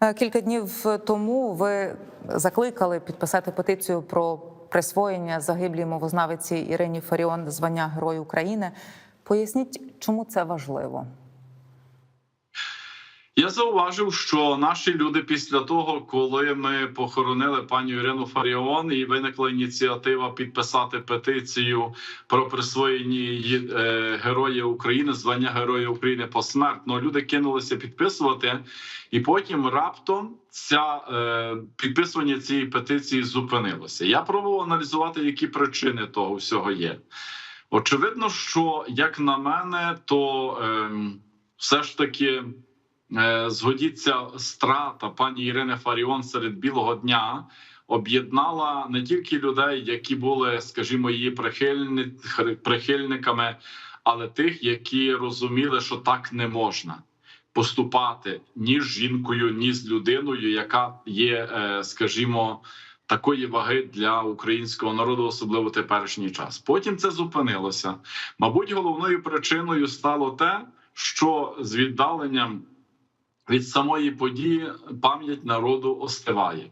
Е, Кілька днів тому ви закликали підписати петицію про присвоєння загиблій мовознавиці Ірині Фаріон звання Герою України. Поясніть, чому це важливо? Я зауважив, що наші люди після того, коли ми похоронили пані Ірину Фаріон, і виникла ініціатива підписати петицію про присвоєння е, Героя України, звання Героя України посмертно. Люди кинулися підписувати, і потім раптом ця е, підписування цієї петиції зупинилося. Я пробував аналізувати, які причини того всього є. Очевидно, що як на мене, то е, все ж таки. Е, згодіться страта пані Ірини Фаріон серед білого дня об'єднала не тільки людей, які були, скажімо, її прихильни, прихильниками, але тих, які розуміли, що так не можна поступати ні з жінкою, ні з людиною, яка є, е, скажімо. Такої ваги для українського народу, особливо теперішній час. Потім це зупинилося. Мабуть, головною причиною стало те, що з віддаленням від самої події пам'ять народу остиває.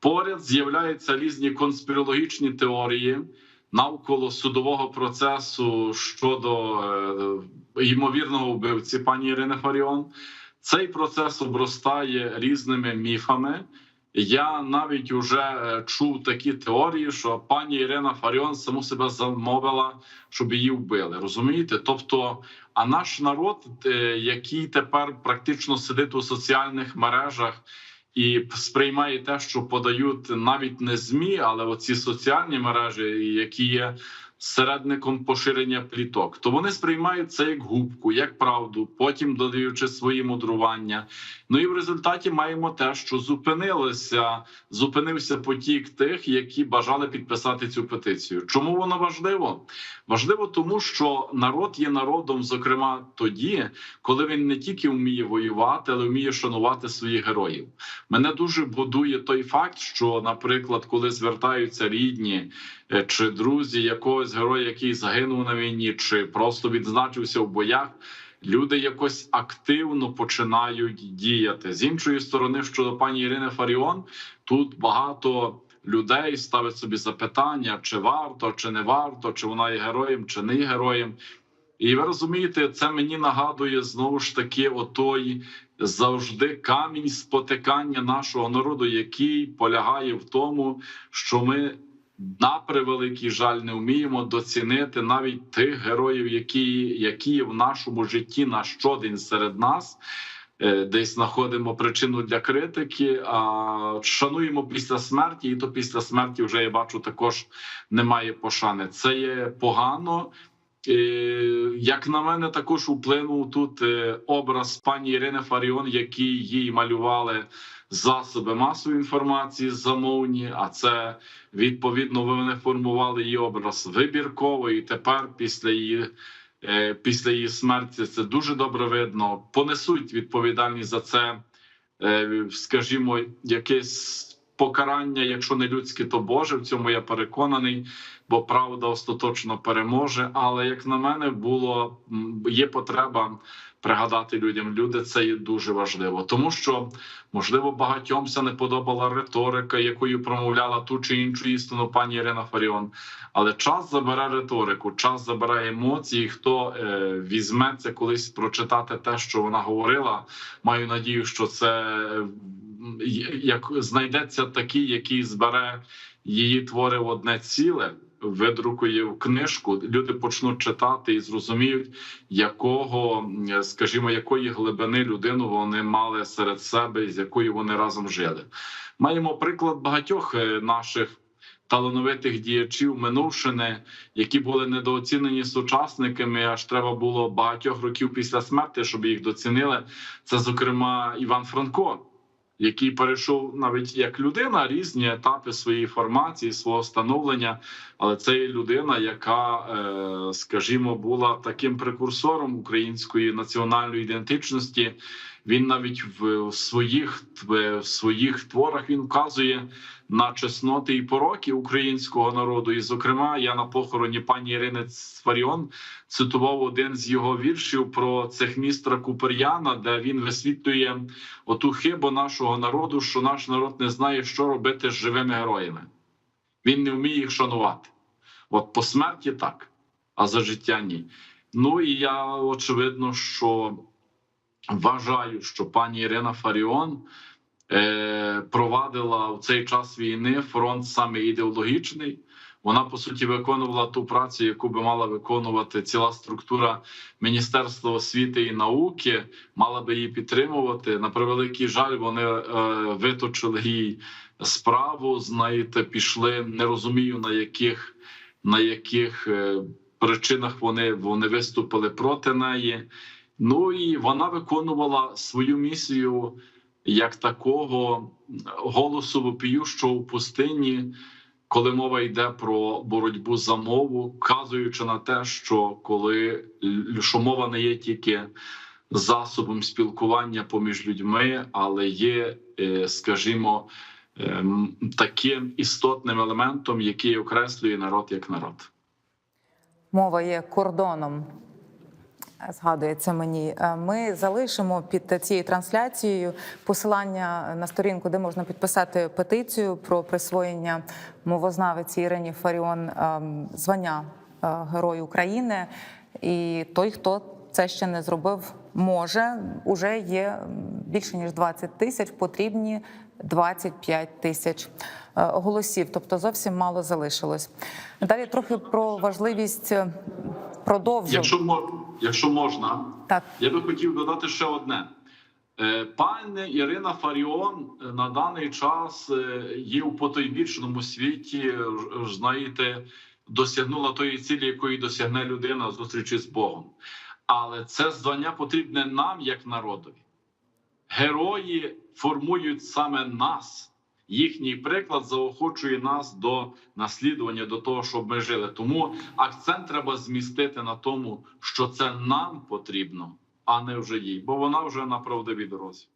Поряд з'являються різні конспірологічні теорії навколо судового процесу щодо е, ймовірного вбивці пані Ірини Фаріон. Цей процес обростає різними міфами. Я навіть уже е, чув такі теорії, що пані Ірина Фаріон саму себе замовила, щоб її вбили. Розумієте? Тобто, а наш народ, е, який тепер практично сидить у соціальних мережах і сприймає те, що подають навіть не змі, але оці соціальні мережі, які є середником поширення пліток, то вони сприймають це як губку, як правду, потім додаючи свої мудрування. Ну і в результаті маємо те, що зупинилося, зупинився потік тих, які бажали підписати цю петицію. Чому воно важливо? Важливо, тому що народ є народом, зокрема тоді, коли він не тільки вміє воювати, але вміє шанувати своїх героїв. Мене дуже будує той факт, що, наприклад, коли звертаються рідні е, чи друзі якогось героя, який загинув на війні, чи просто відзначився в боях. Люди якось активно починають діяти з іншої сторони. Щодо пані Ірини Фаріон, тут багато людей ставить собі запитання: чи варто, чи не варто, чи вона є героєм, чи не є героєм. І ви розумієте, це мені нагадує знову ж таки отой завжди камінь спотикання нашого народу, який полягає в тому, що ми на превеликий жаль не вміємо доцінити навіть тих героїв, які які в нашому житті на щодень серед нас. Е, Десь знаходимо причину для критики, а шануємо після смерті, і то після смерті вже я бачу також немає пошани. Це є погано. Е, Як на мене, також вплинув тут е, образ пані Ірини Фаріон, який їй малювали засоби масової інформації замовні. А це відповідно вони формували її образ вибірково, і тепер після її. е, Після її смерті це дуже добре видно. Понесуть відповідальність за це, скажімо, якесь покарання, якщо не людське, то Боже. В цьому я переконаний, бо правда остаточно переможе. Але як на мене, було є потреба пригадати людям. Люди це є дуже важливо, тому що можливо багатьомся не подобала риторика, якою промовляла ту чи іншу істину пані Ірина Фаріон. Але час забере риторику, час забере емоції. Хто е, візьметься колись прочитати те, що вона говорила, маю надію, що це е, як знайдеться такий, який збере її твори в одне ціле. Видрукує в книжку, люди почнуть читати і зрозуміють, якого, скажімо, якої глибини людину вони мали серед себе, з якою вони разом жили. Маємо приклад багатьох е, наших талановитих діячів минувшини, які були недооцінені сучасниками. Аж треба було багатьох років після смерті, щоб їх доцінили. Це, зокрема, Іван Франко який перейшов навіть як людина різні етапи своєї формації, свого становлення. Але це людина, яка, е, скажімо, була таким прекурсором української національної ідентичності. Він навіть в своїх в своїх творах він вказує на чесноти і пороки українського народу. І, зокрема, я на похороні пані Ірини Фаріон цитував один з його віршів про цехмістра Купер'яна, де він висвітлює оту хибу нашого народу, що наш народ не знає, що робити з живими героями. Він не вміє їх шанувати. От по смерті так, а за життя ні. Ну і я очевидно, що вважаю, що пані Ірина Фаріон е, провадила в цей час війни фронт саме ідеологічний. Вона по суті виконувала ту працю, яку би мала виконувати ціла структура Міністерства освіти і науки, мала би її підтримувати. На превеликий жаль, вони е, виточили їй справу. Знаєте, пішли. Не розумію на яких на яких е, причинах вони, вони виступили проти неї. Ну і вона виконувала свою місію як такого голосу вопіющого в пустині, коли мова йде про боротьбу за мову, вказуючи на те, що коли що мова не є тільки засобом спілкування поміж людьми, але є, е, скажімо, ем, таким істотним елементом, який окреслює народ як народ. Мова є кордоном. Згадується мені. Е, Ми залишимо під цією трансляцією посилання на сторінку, де можна підписати петицію про присвоєння мовознавиці Ірині Фаріон ем, звання е, Герою України. І той, хто це ще не зробив, може уже є більше ніж 20 тисяч. Потрібні 25 тисяч е, голосів. Тобто зовсім мало залишилось. Далі трохи про важливість е, мо- якщо можна, Так, я би хотів додати ще одне. Е, Пані Ірина Фаріон е, на даний час е, є у потойбічному світі. Знаєте, досягнула тої цілі, якої досягне людина зустрічі з Богом. Але це звання потрібне нам, як народові. Герої формують саме нас. Їхній приклад заохочує нас до наслідування, до того, щоб ми жили. Тому акцент треба змістити на тому, що це нам потрібно, а не вже їй, бо вона вже на правдивій дорозі.